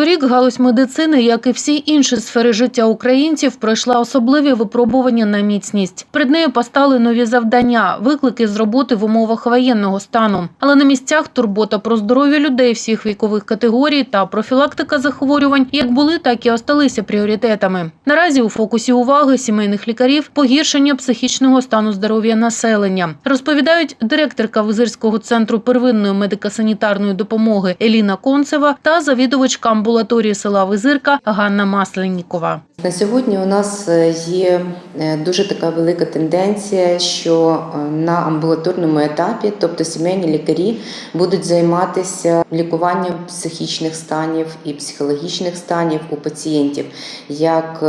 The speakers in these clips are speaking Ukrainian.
Торік галузь медицини, як і всі інші сфери життя українців, пройшла особливі випробування на міцність. Перед нею постали нові завдання, виклики з роботи в умовах воєнного стану. Але на місцях турбота про здоров'я людей всіх вікових категорій та профілактика захворювань як були, так і осталися пріоритетами. Наразі у фокусі уваги сімейних лікарів погіршення психічного стану здоров'я населення, розповідають директорка Визирського центру первинної медико-санітарної допомоги Еліна Концева та завідувачка амбулаторії села Визирка Ганна Масленнікова. На сьогодні у нас е, є е, дуже така велика тенденція, що е, на амбулаторному етапі, тобто сімейні лікарі, будуть займатися лікуванням психічних станів і психологічних станів у пацієнтів, як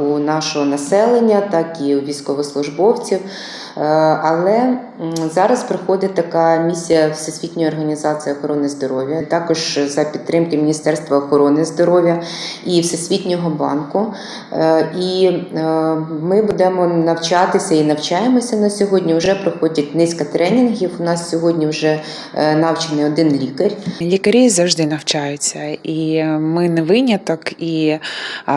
у нашого населення, так і у військовослужбовців. Е, Але зараз проходить така місія Всесвітньої організації охорони здоров'я, також за підтримки Міністерства охорони здоров'я і Всесвітнього банку. Е, І е, ми будемо навчатися і навчаємося на сьогодні. Вже проходять низка тренінгів. У нас сьогодні вже навчений один лікар. Лікарі завжди навчаються, і ми не виняток. І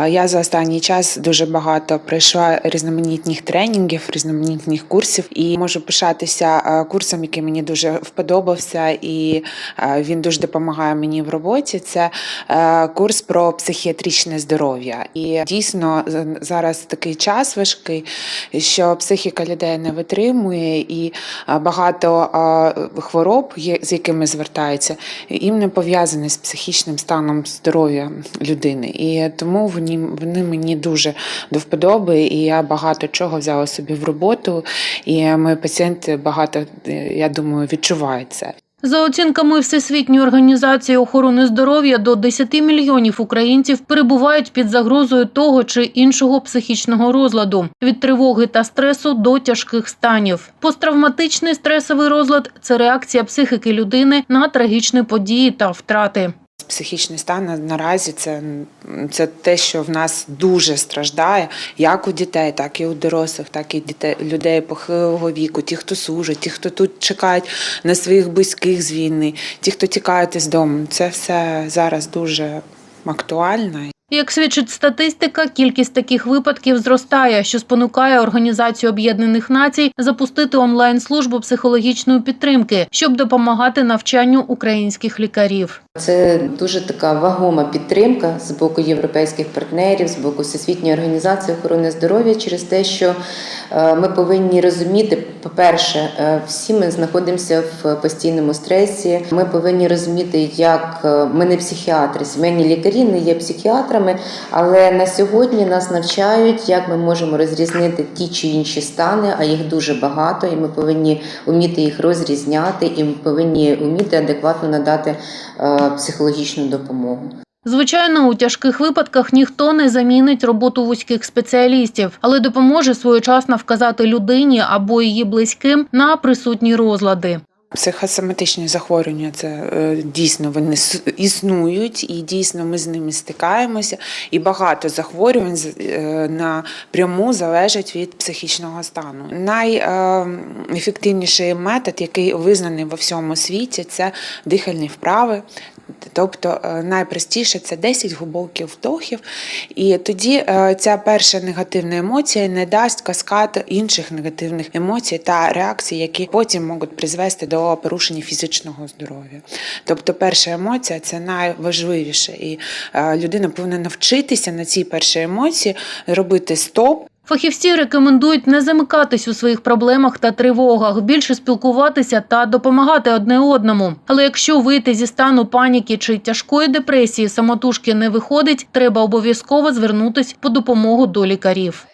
я за останній час дуже багато пройшла різноманітних тренінгів, різноманітних курсів, і можу пишатися курсом, який мені дуже вподобався, і він дуже допомагає мені в роботі. Це е, курс про психіатричне здоров'я. І дійсно зараз такий час важкий, що психіка людей не витримує, і багато хвороб, з якими звертаються, їм не пов'язані з психічним станом здоров'я людини. І тому вони, вони мені дуже до вподоби, і я багато чого взяла собі в роботу. І мої пацієнти багато, я думаю, відчувають це. За оцінками Всесвітньої організації охорони здоров'я, до 10 мільйонів українців перебувають під загрозою того чи іншого психічного розладу від тривоги та стресу до тяжких станів. Посттравматичний стресовий розлад це реакція психіки людини на трагічні події та втрати. Психічний стан наразі це, це те, що в нас дуже страждає, як у дітей, так і у дорослих, так і дітей, людей похилого віку, ті, хто служить, ті, хто тут чекають на своїх близьких з війни, ті, хто тікають із дому. Це все зараз дуже актуально. Як свідчить статистика, кількість таких випадків зростає, що спонукає Організацію Об'єднаних Націй запустити онлайн-службу психологічної підтримки, щоб допомагати навчанню українських лікарів. Це дуже така вагома підтримка з боку європейських партнерів, з боку Всесвітньої організації охорони здоров'я через те, що е, ми повинні розуміти, по-перше, е, всі ми знаходимося в постійному стресі. Ми повинні розуміти, як е, ми не психіатри, сімейні лікарі не є психіатрами, але на сьогодні нас навчають, як ми можемо розрізнити ті чи інші стани, а їх дуже багато, і ми повинні вміти їх розрізняти, і ми повинні вміти адекватно надати психологічну допомогу. Звичайно, у тяжких випадках ніхто не замінить роботу вузьких спеціалістів, але допоможе своєчасно вказати людині або її близьким на присутні розлади. Психосоматичні захворювання це е, дійсно вони існують, і дійсно ми з ними стикаємося. І багато захворювань е, напряму залежать від психічного стану. Найефективніший метод, який визнаний во всьому світі, це дихальні вправи. Тобто е, найпростіше це 10 глибоких вдохів, і тоді е, ця перша негативна емоція не дасть каскад інших негативних емоцій та реакцій, які потім можуть призвести до порушення фізичного здоров'я. Тобто, перша емоція це найважливіше, і е, людина повинна навчитися на цій першій емоції робити стоп. Фахівці рекомендують не замикатись у своїх проблемах та тривогах, більше спілкуватися та допомагати одне одному. Але якщо вийти зі стану паніки чи тяжкої депресії самотужки не виходить, треба обов'язково звернутись по допомогу до лікарів.